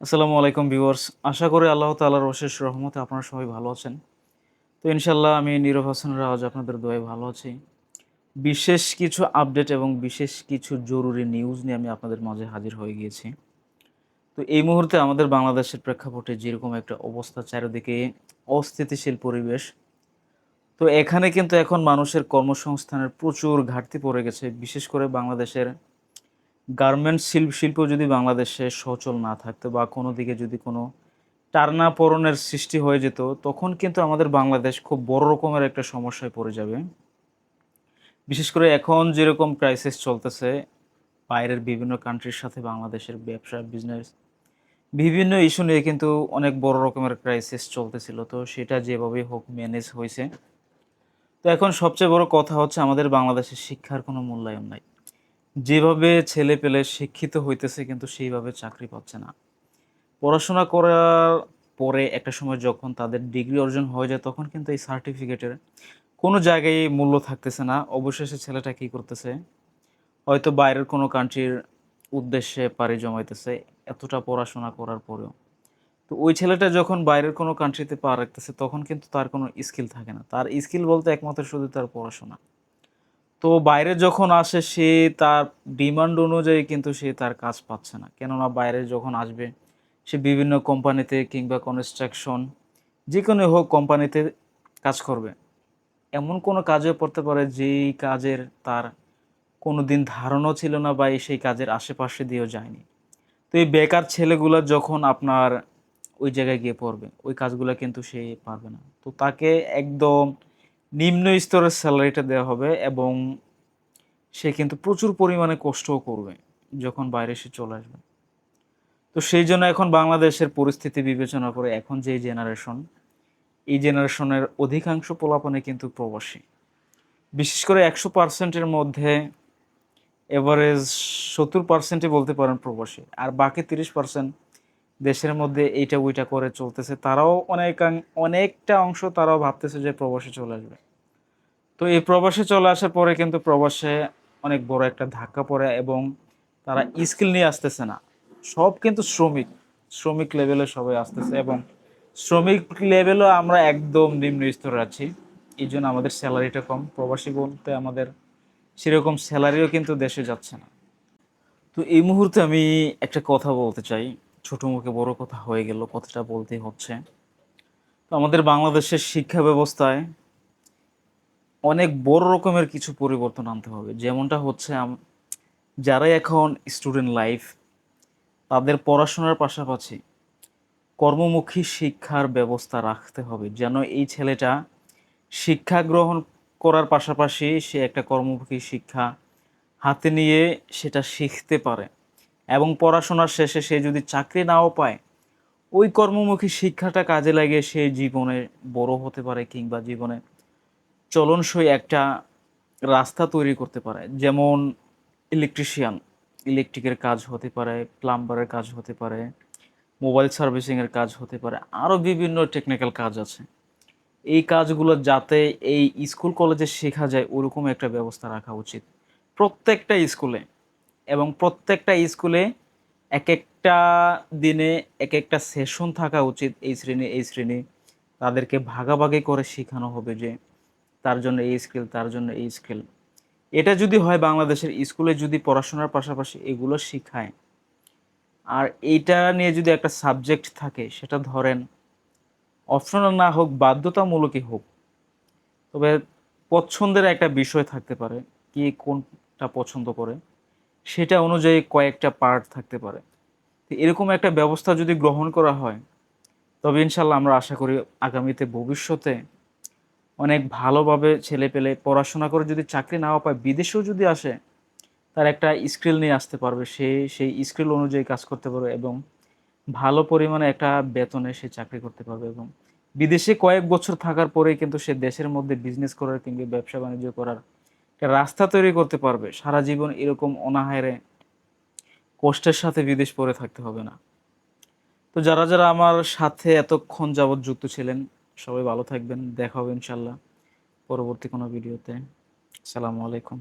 আসসালামু আলাইকুম ভিউয়ার্স। আশা করি আল্লাহ তাআলার অশেষ রহমতে আপনারা সবাই ভালো আছেন। তো ইনশাল্লাহ আমি নীরব হাসান রাজ আপনাদের দোয়ায় ভালো আছি। বিশেষ কিছু আপডেট এবং বিশেষ কিছু জরুরি নিউজ নিয়ে আমি আপনাদের মাঝে হাজির হয়ে গিয়েছি। তো এই মুহূর্তে আমাদের বাংলাদেশের প্রেক্ষাপটে যেরকম একটা অবস্থা, চারিদিকে অস্থিতিশীল পরিবেশ। তো এখানে কিন্তু এখন মানুষের কর্মসংস্থানের প্রচুর ঘাটতি পড়ে গেছে। বিশেষ করে বাংলাদেশের গার্মেন্টস শিল্প শিল্প যদি বাংলাদেশে সচল না থাকতো বা কোনো দিকে যদি কোনো টার্নাপোড়নের সৃষ্টি হয়ে যেত, তখন কিন্তু আমাদের বাংলাদেশ খুব বড় রকমের একটা সমস্যায় পড়ে যাবে। বিশেষ করে এখন যেরকম ক্রাইসিস চলতেছে, বাইরের বিভিন্ন কান্ট্রির সাথে বাংলাদেশের ব্যবসা বিজনেস বিভিন্ন ইস্যু নিয়ে কিন্তু অনেক বড় রকমের ক্রাইসিস চলতেছিল। তো সেটা যেভাবেই হোক ম্যানেজ হয়েছে। তো এখন সবচেয়ে বড় কথা হচ্ছে আমাদের বাংলাদেশের শিক্ষার কোনো মূল্যায়ন নাই। যেভাবে ছেলে পেলে শিক্ষিত হইতেছে কিন্তু সেইভাবে চাকরি পাচ্ছে না। পড়াশোনা করার পরে একটা সময় যখন তাদের ডিগ্রি অর্জন হয়ে যায় তখন কিন্তু এই সার্টিফিকেটের কোনো জায়গায় মূল্য থাকতেছে না। অবশেষে ছেলেটা কী করতেছে? হয়তো বাইরের কোনো কান্ট্রির উদ্দেশ্যে পাড়ি জমাইতেছে এতটা পড়াশোনা করার পরেও। তো ওই ছেলেটা যখন বাইরের কোনো কান্ট্রিতে পা রাখতেছে তখন কিন্তু তার কোনো স্কিল থাকে না। তার স্কিল বলতে একমাত্র শুধু তার পড়াশোনা। তো বাইরে যখন আসে, সে তার ডিমান্ড অনুযায়ী কিন্তু সে তার কাজ পাচ্ছে না। কেননা বাইরে যখন আসবে, সে বিভিন্ন কোম্পানিতে কিংবা কনস্ট্রাকশন যে কোনো হোক কোম্পানিতে কাজ করবে। এমন কোনো কাজে পড়তে পারে যেই কাজের তার কোনো দিন ধারণাও ছিল না বা সেই কাজের আশেপাশে দিয়েও যায়নি। তো এই বেকার ছেলেগুলো যখন আপনার ওই জায়গায় গিয়ে পড়বে, ওই কাজগুলো কিন্তু সে পারবে না। তো তাকে একদম নিম্ন স্তরের স্যালারিটা দেওয়া হবে এবং সে কিন্তু প্রচুর পরিমাণে কষ্টও করবে যখন বাইরে সে চলে আসবে। তো সেই জন্য এখন বাংলাদেশের পরিস্থিতি বিবেচনা করে এখন যে জেনারেশন, এই জেনারেশনের অধিকাংশ পোলাপনে কিন্তু প্রবাসী। বিশেষ করে একশো পার্সেন্টের মধ্যে এভারেজ সত্তর পার্সেন্টই বলতে পারেন প্রবাসী, আর বাকি তিরিশ পার্সেন্ট দেশের মধ্যে এইটা ওইটা করে চলতেছে, তারাও অনেক, অনেকটা অংশ তারাও ভাবতেছে যে প্রবাসে চলে আসবে। তো এই প্রবাসে চলে আসার পরে কিন্তু প্রবাসে অনেক বড় একটা ধাক্কা পড়ে এবং তারা স্কিল নিয়ে আসতেছে না। সব কিন্তু শ্রমিক শ্রমিক লেভেলে সবাই আসতেছে এবং শ্রমিক লেভেলও আমরা একদম নিম্ন স্তরে আছি। এই জন্য আমাদের স্যালারিটা কম। প্রবাসী বলতে আমাদের সেরকম স্যালারিও কিন্তু দেশে যাচ্ছে না। তো এই মুহূর্তে আমি একটা কথা বলতে চাই। ছোট মুখে বড় কথা হয়ে গেল, কথাটা বলতেই হচ্ছে। তো আমাদের বাংলাদেশের শিক্ষা ব্যবস্থায় অনেক বড় রকমের কিছু পরিবর্তন আনতে হবে। যেমনটা হচ্ছে যারা এখন স্টুডেন্ট লাইফ তাদের পড়াশোনার পাশাপাশি কর্মমুখী শিক্ষার ব্যবস্থা রাখতে হবে, যেন এই ছেলেটা শিক্ষা গ্রহণ করার পাশাপাশি সে একটা কর্মমুখী শিক্ষা হাতে নিয়ে সেটা শিখতে পারে। এবং পড়াশোনার শেষে সে যদি চাকরি নাও পায়, ওই কর্মমুখী শিক্ষাটা কাজে লাগিয়ে সে জীবনে বড় হতে পারে কিংবা জীবনে চলনসই একটা রাস্তা তৈরি করতে পারে। যেমন ইলেকট্রিশিয়ান ইলেকট্রিকের কাজ হতে পারে প্লাম্বারের কাজ হতে পারে মোবাইল সার্ভিসিংয়ের কাজ হতে পারে আরও বিভিন্ন টেকনিক্যাল কাজ আছে। এই কাজগুলো যাতে এই স্কুল কলেজে শেখা যায়, ওরকম একটা ব্যবস্থা রাখা উচিত। প্রত্যেকটা স্কুলে এবং প্রত্যেকটা স্কুলে এক একটা দিনে এক একটা সেশন থাকা উচিত এই শ্রেণি এই শ্রেণি। তাদেরকে ভাগাভাগি করে শেখানো হবে যে তার জন্য এই স্কিল, তার জন্য এই স্কিল। এটা যদি হয় বাংলাদেশের স্কুলে যদি পড়াশোনার পাশাপাশি এগুলো শেখায়, আর এইটা নিয়ে যদি একটা সাবজেক্ট থাকে সেটা ধরেন অপশনাল না হোক, বাধ্যতামূলকই হোক, তবে পছন্দের একটা বিষয় থাকতে পারে, কি কোনটা পছন্দ করে। সেটা অনুযায়ী কয়েকটা পার্ট থাকতে পারে। তো এরকম একটা ব্যবস্থা যদি গ্রহণ করা হয়, তবে ইনশাল্লাহ আমরা আশা করি আগামীতে ভবিষ্যতে অনেক ভালোভাবে ছেলে পেলে পড়াশোনা করে যদি চাকরি নাও পায়, বিদেশেও যদি আসে, তার একটা স্কিল নিয়ে আসতে পারবে। সে, সেই স্কিল অনুযায়ী কাজ করতে পারবে এবং ভালো পরিমাণে একটা বেতনে সে চাকরি করতে পারবে এবং বিদেশে কয়েক বছর থাকার পরেই কিন্তু সে দেশের মধ্যে বিজনেস করার কিংবা ব্যবসা বাণিজ্য করার রাস্তা তৈরি করতে পারবে, সারা জীবন এরকম অনাহারে কষ্টের সাথে বিদেশ পড়ে থাকতে হবে না। তো যারা যারা আমার সাথে এতক্ষণ যাবৎ যুক্ত ছিলেন, সবাই ভালো থাকবেন, দেখা হবে ইনশাল্লাহ পরবর্তী কোনো ভিডিওতে। আসসালামু আলাইকুম।